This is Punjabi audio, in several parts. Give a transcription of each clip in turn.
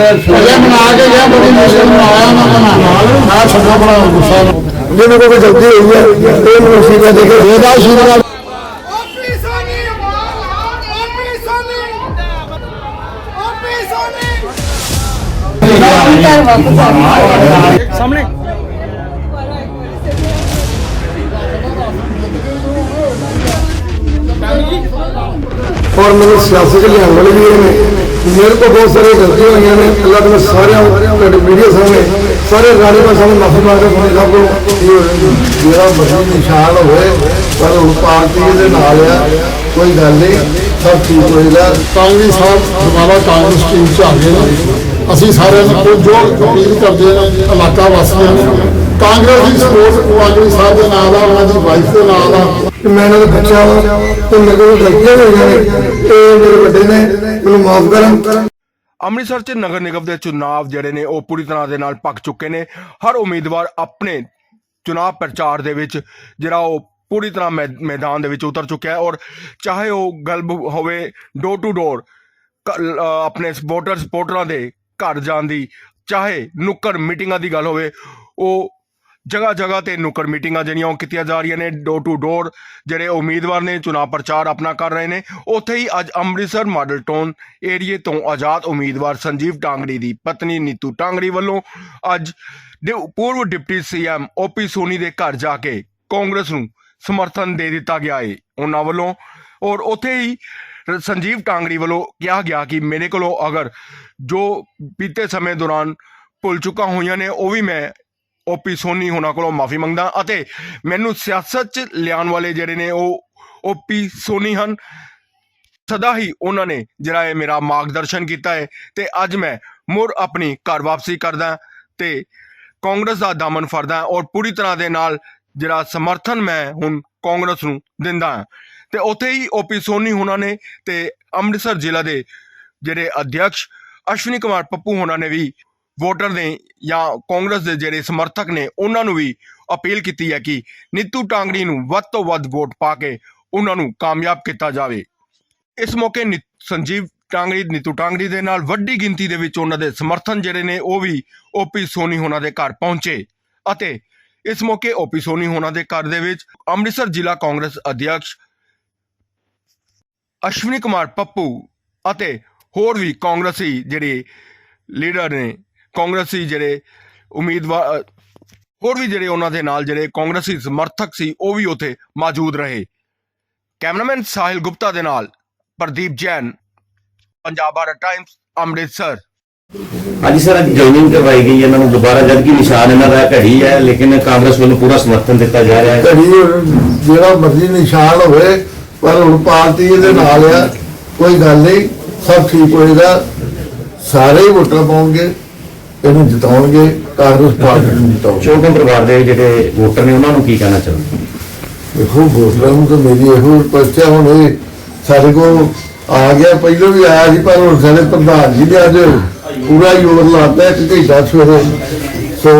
ਅਜੇ ਬਣਾ ਕੇ ਗਿਆ ਬੜੀ ਮੁਸ਼ਕਲ ਨਾਲ ਆਇਆ ਉਹਨਾਂ ਦਾ ਨਾਲ ਆ ਛੱਡਾ ਬੜਾ ਗੁੱਸਾ ਜਿਹਨੇ ਕੋਈ ਜਲਦੀ ਹੋਈ ਹੈ ਇਹ ਮੈਨੂੰ ਸੀਗਾ ਦੇ ਕੇ ਇਹਦਾ ਸ਼ੁਰੂ OP Soni OP Soni OP Soni ਔਰ ਮੈਨੂੰ ਸਿਆਸਤ ਲਿਆਉਣ ਵਾਲੇ ਵੀ ਨੇ। ਮੇਰੇ ਕੋਲ ਬਹੁਤ ਸਾਰੇ ਗਲਤੀਆਂ ਹੋਈਆਂ ਨੇ। ਅੱਲਾਹ ਤੇ ਮੈਂ ਸਾਰਿਆਂ ਤੁਹਾਡੇ ਮੀਡੀਆ ਸਾਹਮਣੇ, ਸਾਰੇ ਰਾਣੀ ਭਾਸ਼ਾ ਨੂੰ ਮਾਫੀ ਮੰਗਦਾ ਤੁਹਾਨੂੰ ਸਭ ਨੂੰ। ਜਿਹੜਾ ਬੜਾ ਨਿਸ਼ਾਨ ਹੋਵੇ, ਪਰ ਹੁਣ ਪਾਰਟੀ ਦੇ ਨਾਲ ਆ, ਕੋਈ ਗੱਲ ਨਹੀਂ, ਸਭ ਠੀਕ ਹੋਏਗਾ ਕਾਂਗਰਸ ਸਾਹਿਬ, ਦੁਬਾਰਾ ਕਾਂਗਰਸ ਟੀਮ ਚ ਆ ਗਏ ਨੇ। ਅਸੀਂ ਸਾਰਿਆਂ ਨੂੰ ਜੋ ਅਪੀਲ ਕਰਦੇ ਹਾਂ, ਇਲਾਕਾ ਵਾਸੀਆਂ ਨੂੰ ਕਾਂਗਰਸ ਦੀ ਸਪੋਰਟ ਕਾਂਗਰਸ ਸਾਹਿਬ ਦੇ ਨਾਲ ਆ ਉਹਨਾਂ ਦੀ ਵਾਈਫ ਦੇ ਨਾਲ ਆ ਕਿ ਮੈਂ ਇਹਨਾਂ ਦਾ ਬੱਚਾ ਵਾਂ ਤੇ ਮੇਰੇ ਕੋਲ ਗਲਤੀਆਂ ਹੋਈਆਂ ਨੇ ਇਹ ਮੇਰੇ ਵੱਡੇ ਨੇ ਮੈਨੂੰ ਮਾਫ ਕਰਨ। ਅੰਮ੍ਰਿਤਸਰ 'ਚ ਨਗਰ ਨਿਗਮ ਦੇ ਚੁਣਾਵ ਜਿਹੜੇ ਨੇ ਉਹ ਪੂਰੀ ਤਰ੍ਹਾਂ ਦੇ ਨਾਲ ਪੱਕ ਚੁੱਕੇ ਨੇ। ਹਰ ਉਮੀਦਵਾਰ ਆਪਣੇ ਚੁਣਾਵ ਪ੍ਰਚਾਰ ਦੇ ਵਿੱਚ ਜਿਹੜਾ ਉਹ ਪੂਰੀ ਤਰ੍ਹਾਂ ਮੈਦਾਨ ਦੇ ਵਿੱਚ ਉਤਰ ਚੁੱਕਿਆ ਹੈ। ਔਰ ਚਾਹੇ ਉਹ ਗਲਬ ਹੋਵੇ ਡੋਰ ਟੂ ਡੋਰ ਆਪਣੇ ਵੋਟਰ ਸਪੋਰਟਰਾਂ ਦੇ ਘਰ ਜਾਣ ਦੀ ਚਾਹੇ ਨੁੱਕਰ ਮੀਟਿੰਗਾਂ ਦੀ ਗੱਲ ਹੋਵੇ ਉਹ ਜਗ੍ਹਾ ਜਗ੍ਹਾ ਤੇ ਨੁਕੜ ਮੀਟਿੰਗਾਂ ਜਿਹੜੀਆਂ ਉਹ ਕੀਤੀਆਂ ਜਾ ਰਹੀਆਂ ਨੇ ਡੋਰ ਟੂ ਡੋਰ ਜਿਹੜੇ ਉਮੀਦਵਾਰ ਨੇ ਚੁਣਾਵ ਪ੍ਰਚਾਰ ਆਪਣਾ ਕਰ ਰਹੇ ਨੇ। ਉੱਥੇ ਹੀ ਅੱਜ ਅੰਮ੍ਰਿਤਸਰ ਮਾਡਲ ਟਾਊਨ ਏਰੀਏ ਤੋਂ ਆਜ਼ਾਦ ਉਮੀਦਵਾਰ ਸੰਜੀਵ ਟਾਂਗੜੀ ਦੀ ਪਤਨੀ ਨੀਤੂ ਟਾਂਗੜੀ ਵੱਲੋਂ ਅੱਜ ਪੂਰਵ ਡਿਪਟੀ ਸੀਐਮ ਓਪੀ ਸੋਨੀ ਦੇ ਘਰ ਜਾ ਕੇ ਕਾਂਗਰਸ ਨੂੰ ਸਮਰਥਨ ਦੇ ਦਿੱਤਾ ਗਿਆ ਹੈ ਉਹਨਾਂ ਵੱਲੋਂ ਔਰ ਉੱਥੇ ਹੀ ਸੰਜੀਵ ਟਾਂਗੜੀ ਵੱਲੋਂ ਕਿਹਾ ਗਿਆ ਕਿ ਮੇਰੇ ਕੋਲੋਂ ਅਗਰ ਜੋ ਬੀਤੇ ਸਮੇਂ ਦੌਰਾਨ ਭੁੱਲ ਚੁੱਕਾ ਹੋਈਆਂ ਨੇ, ਉਹ ਵੀ ਮੈਂ ਓਪੀ ਸੋਨੀ ਹੋਣਾ ਕੋਲੋਂ ਮਾਫੀ ਮੰਗਦਾ ਅਤੇ ਮੈਨੂੰ ਸਿਆਸਤ 'ਚ ਲਿਆਉਣ ਵਾਲੇ ਜਿਹੜੇ ਨੇ ਉਹ ਓਪੀ ਸੋਨੀ ਹਨ। ਸਦਾ ਹੀ ਉਹਨਾਂ ਨੇ ਜਿਹੜਾ ਇਹ ਮੇਰਾ ਮਾਰਗਦਰਸ਼ਨ ਕੀਤਾ ਹੈ ਤੇ ਅੱਜ ਮੈਂ ਮੁੜ ਆਪਣੀ ਘਰ ਵਾਪਸੀ ਕਰਦਾ ਤੇ ਕਾਂਗਰਸ ਦਾ ਦਾਮਨ ਫੜਦਾ ਔਰ ਪੂਰੀ ਤਰ੍ਹਾਂ ਦੇ ਨਾਲ ਜਿਹੜਾ ਸਮਰਥਨ ਮੈਂ ਹੁਣ ਕਾਂਗਰਸ ਨੂੰ ਦਿੰਦਾ ਹਾਂ। ਤੇ ਉੱਥੇ ਹੀ ਓਪੀ ਸੋਨੀ ਹੋਣਾ ਨੇ ਤੇ ਅੰਮ੍ਰਿਤਸਰ ਜ਼ਿਲ੍ਹਾ ਦੇ ਜਿਹੜੇ ਅਧਿਕਸ਼ ਅਸ਼ਵਨੀ ਕੁਮਾਰ ਪੱਪੂ ਹੋਣਾ ਨੇ ਵੀ ਵੋਟਰ ਨੇ ਜਾਂ ਕਾਂਗਰਸ ਦੇ ਜਿਹੜੇ ਸਮਰਥਕ ਨੇ, ਉਹਨਾਂ ਨੂੰ ਵੀ ਅਪੀਲ ਕੀਤੀ ਹੈ ਕਿ ਨੀਤੂ ਟਾਂਗੜੀ ਨੂੰ ਵੱਧ ਤੋਂ ਵੱਧ ਵੋਟ ਪਾ ਕੇ ਉਹਨਾਂ ਨੂੰ ਕਾਮਯਾਬ ਕੀਤਾ ਜਾਵੇ। ਇਸ ਮੌਕੇ ਨਿ- ਸੰਜੀਵ ਟਾਂਗੜੀ, ਨੀਤੂ ਟਾਂਗੜੀ ਦੇ ਨਾਲ ਵੱਡੀ ਗਿਣਤੀ ਦੇ ਵਿੱਚ ਉਹਨਾਂ ਦੇ ਸਮਰਥਨ ਜਿਹੜੇ ਨੇ, ਉਹ ਵੀ ਓਪੀ ਸੋਨੀ ਹੋਣਾ ਦੇ ਘਰ ਪਹੁੰਚੇ ਅਤੇ ਇਸ ਮੌਕੇ ਓਪੀ ਸੋਨੀ ਹੋਣਾ ਦੇ ਘਰ ਦੇ ਵਿੱਚ ਅੰਮ੍ਰਿਤਸਰ ਜ਼ਿਲ੍ਹਾ ਕਾਂਗਰਸ ਅਧਿਕਸ਼ ਅਸ਼ਵਨੀ ਕੁਮਾਰ ਪੱਪੂ ਅਤੇ ਹੋਰ ਵੀ ਕਾਂਗਰਸੀ ਜਿਹੜੇ ਲੀਡਰ ਨੇ ਕਾਂਗਰਸੀ ਜਿਹੜੇ ਉਮੀਦਵਾਰ ਹੋਰ ਵੀ ਜਿਹੜੇ ਉਹਨਾਂ ਦੇ ਨਾਲ ਜਿਹੜੇ ਕਾਂਗਰਸੀ ਸਮਰਥਕ ਸੀ ਉਹ ਵੀ ਉੱਥੇ ਮੌਜੂਦ ਰਹੇ। ਕੈਮਰਾਮੈਨ ਸਾਹਿਲ ਗੁਪਤਾ ਦੇ ਨਾਲ ਪ੍ਰਦੀਪ ਜੈਨ ਪੰਜਾਬ ਬਾਰ ਟਾਈਮਸ ਅੰਮ੍ਰਿਤਸਰ। ਹਾਂਜੀ ਸਰ ਅੱਜ ਜੋਇਨਿੰਗ ਕਰਵਾਈ ਗਈ ਹੈ ਇਹਨਾਂ ਨੂੰ ਦੁਬਾਰਾ ਜਦ ਕਿ ਨਿਸ਼ਾਨ ਇਹਨਾਂ ਦਾ ਘੜੀ ਹੈ ਲੇਕਿਨ ਕਾਂਗਰਸ ਵੱਲੋਂ ਪੂਰਾ ਸਮਰਥਨ ਦਿੱਤਾ ਜਾ ਰਿਹਾ ਹੈ। ਕਦੀ ਜਿਹੜਾ ਮਰਜ਼ੀ ਨਿਸ਼ਾਨ ਹੋਵੇ ਪਰ ਹੁਣ ਪਾਰਟੀ ਇਹਦੇ ਨਾਲ ਆ ਕੋਈ ਗੱਲ ਨਹੀਂ ਸਭ ਠੀਕ ਹੋਏਗਾ ਸਾਰੇ ਹੀ ਵੋਟਾਂ ਪਾਉਣਗੇ। ਇਹਨੂੰ ਜਿਤਾਉਣਗੇ ਕਾਂਗਰਸ ਪਾਰਟੀ ਨੂੰ ਜਿਤਾਉਣਗੇ। ਚੌਕਾਂ ਪਰਿਵਾਰ ਦੇ ਜਿਹੜੇ ਵੋਟਰ ਨੇ ਉਹਨਾਂ ਨੂੰ ਕੀ ਕਹਿਣਾ ਚਾਹੁੰਦੇ ਦੇਖੋ ਵੋਟਰਾਂ ਨੂੰ ਤਾਂ ਮੇਰੀ ਇਹੋ ਪਰਚਾ ਹੁਣ ਇਹ ਸਾਡੇ ਕੋਲ ਆ ਗਿਆ ਪਹਿਲਾਂ ਵੀ ਆਇਆ ਸੀ ਪਰ ਹੁਣ ਸਾਡੇ ਪ੍ਰਧਾਨ ਜੀ ਨੇ ਅੱਜ ਪੂਰਾ ਜ਼ੋਰ ਲਾਤਾ ਕਿ ਘੰਟਾ ਸਵੇਰੇ। ਸੋ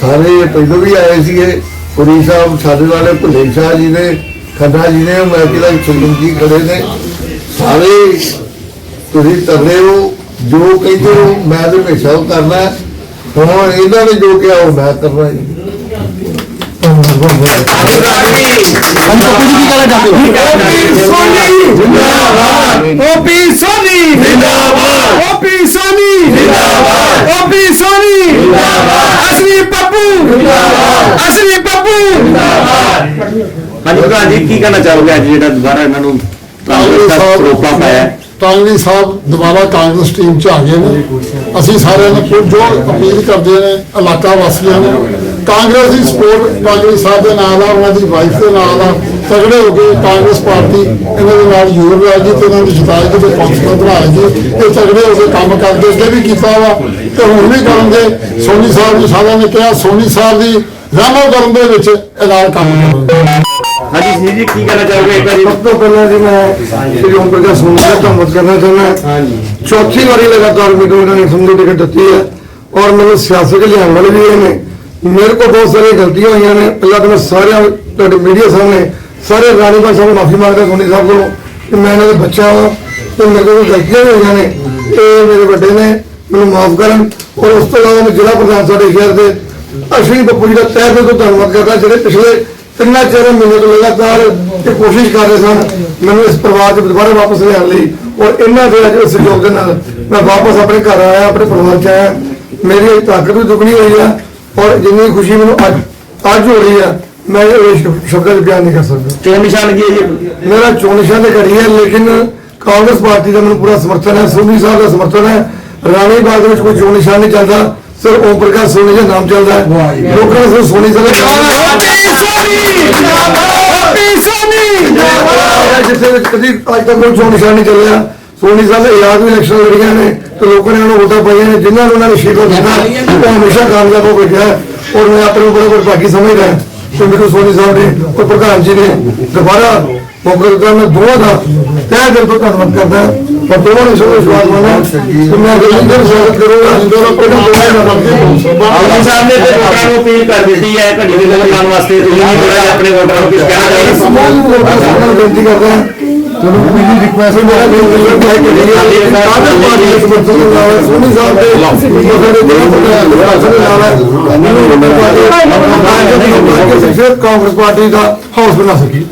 ਸਾਰੇ ਪਹਿਲਾਂ ਵੀ ਆਏ ਸੀਗੇ ਪੁਰੀ ਸਾਹਿਬ ਸਾਡੇ ਵਾਲੇ ਭੁੱਲੇ ਸ਼ਾਹ ਜੀ ਨੇ ਖੰਨਾ ਜੀ ਨੇ ਮੈਂ ਕਿਹਾ ਸੁਖਮ ਜੀ ਖੜੇ ਨੇ। ਸਾਰੇ ਤੁਸੀਂ ਤਗੜੇ ਹੋ ਜੋ ਕਹਿੰਦੇ ਹੋ ਮੈਂ ਤਾਂ ਹਮੇਸ਼ਾ ਉਹ ਕਰਨਾ। ਹੈ। ਹੁਣ ਇਹਨਾਂ ਨੇ ਜੋ ਕਿਹਾ ਉਹ ਮੈਂ ਕਰਨਾ ਜੀ। ਓਪੀ ਸੋਨੀ ਜਿੰਦਾਬਾਦ ਓਪੀ ਸੋਨੀ ਜਿੰਦਾਬਾਦ ਓਪੀ ਸੋਨੀ ਜਿੰਦਾਬਾਦ ਅਸਲੀ ਪੱਪੂ ਜਿੰਦਾਬਾਦ ਅਸਲੀ ਪੱਪੂ ਹਾਂਜੀ ਪ੍ਰਧਾਨ ਜੀ ਕੀ ਕਹਿਣਾ ਚਾਹੋਗੇ ਅੱਜ ਜਿਹੜਾ ਦੁਬਾਰਾ ਇਹਨਾਂ ਨੂੰ ਕਾਂਗਰਸ ਦਾ ਰੋਪਾ ਪਾਇਆ? ਹੈ? ਸਾਹਿਬ ਦੁਬਾਰਾ ਕਾਂਗਰਸ ਟੀਮ ਚ ਆ ਗਏ ਨੇ ਅਸੀਂ ਸਾਰਿਆਂ ਨੂੰ ਜੋ ਅਪੀਲ ਕਰਦੇ ਨੇ, ਇਲਾਕਾ ਵਾਸੀਆਂ ਨੂੰ, ਕਾਂਗਰਸ ਦੀ ਸਪੋਰਟ ਕਾਂਗਰਸ ਸਾਹਿਬ ਦੇ ਨਾਲ ਆ, ਉਹਨਾਂ ਦੀ ਵਾਈਫ ਦੇ ਨਾਲ ਆ, ਤਗੜੇ ਹੋ ਗਏ ਕਾਂਗਰਸ ਪਾਰਟੀ ਇਹਨਾਂ ਦੇ ਨਾਲ ਜੋੜ ਜੀ ਤੇ ਇਹਨਾਂ ਨੂੰ ਜਿਤਾਏਗੀ ਤੇ ਪੰਜ ਦਾ ਬਣਾਏਗੀ ਇਹ ਤਗੜੇ ਹੋ ਕੇ ਕੰਮ ਕਰਦੇ, ਅੱਗੇ ਵੀ ਕੀਤਾ ਵਾ ਤੇ ਹੁਣ ਵੀ ਕਰਨਗੇ ਸੋਨੀ ਸਾਹਿਬ ਜੀ ਸਾਰਿਆਂ ਨੇ ਕਿਹਾ, ਸੋਨੀ ਸਾਹਿਬ ਦੀ ਰਹਿਮਤ ਕਰਨ ਦੇ ਵਿੱਚ ਨਾਲ ਕੰਮ ਕਰਨਗੇ ਹਾਂਜੀ ਜੀ ਜੀ ਕੀ ਕਹਿਣਾ ਚਾਹੋਗੇ ਇੱਕ ਵਾਰੀ? ਸਭ ਤੋਂ ਪਹਿਲਾਂ ਜੀ ਮੈਂ ਸ਼੍ਰੀ ਓਮ ਪ੍ਰਕਾਸ਼ ਸੋਨੀ ਦਾ ਧੰਨਵਾਦ ਕਰਨਾ ਚਾਹੁੰਦਾ। ਹਾਂਜੀ। ਚੌਥੀ ਵਾਰੀ ਲਗਾਤਾਰ ਮੈਨੂੰ ਇਹਨਾਂ ਨੇ ਸੰਧੂ ਟਿਕਟ ਦਿੱਤੀ ਹੈ ਔਰ ਮੈਨੂੰ ਸਿਆਸਤ ਲਿਆਉਣ ਵਾਲੇ ਵੀ ਨੇ। ਮੇਰੇ ਕੋਲ ਬਹੁਤ ਸਾਰੀਆਂ ਗਲਤੀਆਂ ਹੋਈਆਂ ਨੇ। ਪਹਿਲਾਂ ਤਾਂ ਮੈਂ ਸਾਰਿਆਂ ਤੁਹਾਡੇ ਮੀਡੀਆ ਸਾਹਮਣੇ ਸਾਰੇ ਰਾਣੀ ਭਾਸ਼ਾ ਨੂੰ ਮਾਫੀ ਮੰਗਦਾ ਸੋਨੀ ਸਾਹਿਬ ਕੋਲੋਂ ਕਿ ਮੈਂ ਇਹਨਾਂ ਦਾ ਬੱਚਾ ਹਾਂ ਤੇ ਮੇਰੇ ਕੋਲ ਗਲਤੀਆਂ ਹੋਈਆਂ ਨੇ। ਇਹ ਮੇਰੇ ਵੱਡੇ ਨੇ ਮੈਨੂੰ ਮਾਫ ਕਰਨ। ਔਰ ਉਸ ਤੋਂ ਇਲਾਵਾ ਜ਼ਿਲ੍ਹਾ ਪ੍ਰਧਾਨ ਸਾਡੇ ਸ਼ਹਿਰ ਦੇ ਅਸ਼ਵਨੀ ਬੱਪੂ ਜੀ ਦਾ ਤਹਿ ਦਿਲ ਤੋਂ ਧੰਨਵਾਦ ਕਰਦਾ ਜਿਹੜੇ ਪਿਛਲੇ ਤਿੰਨਾਂ ਚਾਰ ਮਹੀਨੇ ਤੋਂ ਲਗਾਤਾਰ ਇਹ ਕੋਸ਼ਿਸ਼ ਕਰ ਰਹੇ ਸਨ ਮੈਨੂੰ ਇਸ ਪਰਿਵਾਰ 'ਚ ਦੁਬਾਰਾ ਵਾਪਸ ਲਿਆਉਣ ਲਈ ਔਰ ਇਹਨਾਂ ਦੇ ਅੱਜ ਸਹਿਯੋਗ ਦੇ ਨਾਲ ਮੈਂ ਵਾਪਸ ਆਪਣੇ ਘਰ ਆਇਆ ਆਪਣੇ ਪਰਿਵਾਰ 'ਚ ਆਇਆ। ਮੇਰੀ ਤਾਕਤ ਵੀ ਦੁੱਗਣੀ ਹੋਈ ਆ ਔਰ ਜਿੰਨੀ ਖੁਸ਼ੀ ਮੈਨੂੰ ਅੱਜ ਅੱਜ ਹੋ ਰਹੀ ਆ ਮੈਂ ਇਹ ਸ਼ਬ- ਸ਼ਬਦਾਂ 'ਚ ਬਿਆਨ ਨਹੀਂ ਕਰ ਸਕਦਾ। ਚੋਣ ਨਿਸ਼ਾਨ ਕੀ ਹੈ ਜੀ? ਮੇਰਾ ਚੋਣ ਨਿਸ਼ਾਨ ਤੇ ਘੜੀ ਹੈ ਲੇਕਿਨ ਕਾਂਗਰਸ ਪਾਰਟੀ ਦਾ ਮੈਨੂੰ ਪੂਰਾ ਸਮਰਥਨ ਹੈ ਸੋਨੀ ਸਾਹਿਬ ਦਾ ਸਮਰਥਨ ਹੈ। ਰਾਣੀ ਬਾਗ ਵਿੱਚ ਕੋਈ ਚੋਣ ਨਿਸ਼ਾਨ ਨਹੀਂ ਚੱਲਦਾ। ਸਿਰ ਓਮ ਪ੍ਰਕਾਸ਼ ਸੋਨੀ ਦਾ ਨਾਮ ਚੱਲਦਾ ਹੈ। ਲੋਕਾਂ ਨੇ ਸੋਨੀ ਦਾ ਸੋਨੀ! ਜਿੱਥੇ ਵਿੱਚ ਕਦੀ ਅੱਜ ਤੱਕ ਕੋਈ ਚੋਣ ਨਿਸ਼ਾਨ ਨਹੀਂ ਚੱਲਿਆ। ਸੋਨੀ ਸਾਹਿਬ ਨੇ ਯਾਦ ਵੀ ਇਲੈਕਸ਼ਨ ਲੜੀਆਂ ਨੇ ਤੇ ਲੋਕਾਂ ਨੇ ਉਹਨੂੰ ਵੋਟਾਂ ਪਾਈਆਂ ਨੇ ਜਿਨ੍ਹਾਂ ਨੂੰ ਉਹਨਾਂ ਨੇ ਸ਼ੀਰਵਾਦ ਦਿੱਤਾ। ਉਹ ਹਮੇਸ਼ਾ ਕਾਮਯਾਬ ਹੋ ਕੇ ਗਿਆ। ਔਰ ਮੈਂ ਆਪਣੇ ਬੜਾ ਬੜਾ ਭਾਗੀ ਸਮਝਦਾ ਹਾਂ ਕਿ ਸੋਨੀ ਸਾਹਿਬ ਨੇ ਔਰ ਪ੍ਰਧਾਨ ਜੀ ਨੇ ਦੁਬਾਰਾ ਮੌਕਾ ਦਿੱਤਾ। ਮੈਂ ਦੋਵਾਂ ਦਾ ਤਹਿ ਦਿਲ ਤੋਂ ਧੰਨਵਾਦ ਕਰਦਾ ਹਾਂ ਔਰ ਦੋਵਾਂ ਨੇ ਸਭ ਵਿਸ਼ਵਾਸ ਮੰਨਿਆ ਕਿ ਮੈਂ ਅਗਲੀ ਦਿਨ ਸਵਾਗਤ ਕਰੂੰਗਾ ਦੋਨੋਂ ਪਹਿਲਾਂ ਦੋਵਾਂ ਦਾ ਨਾਮ ਆਲਮ ਸਾਹਿਬ ਨੇ ਤੇ ਵੋਟਰਾਂ ਨੂੰ ਅਪੀਲ ਕਰ ਦਿੱਤੀ ਹੈ ਘੜੀ ਦੀ ਕਰਨ ਵਾਸਤੇ ਤੁਸੀਂ ਵੀ ਥੋੜਾ ਜਿਹਾ ਆਪਣੇ ਵੋਟਰਾਂ ਨੂੰ ਕੁਝ ਕਹਿਣਾ ਚਾਹੀਦਾ ਸਮਾਜ ਨੂੰ ਲੋਕਾਂ ਸਾਹਮਣੇ ਬੇਨਤੀ ਕਰਦਾ ਹਾਂ ਚਲੋ ਮੇਰੀ ਰਿਕੁਐਸਟ ਮੇਰਾ ਬੇਨਤੀ ਹੈ ਕਿ ਜਿਹੜੀ ਕਾਦਰ ਪਾਰਟੀ ਦੇ ਸਮਰਥਨ ਨੂੰ ਲਾਵੇ ਸੋਨੀ ਸਾਹਿਬ ਦੇ ਸਾਡੇ ਜਿਹੜਾ ਪ੍ਰਸ਼ਾਸਨ ਨੇ ਲਾਵਾ ਮੈਨੂੰ ਉਹਨਾਂ ਪਾਰਟੀ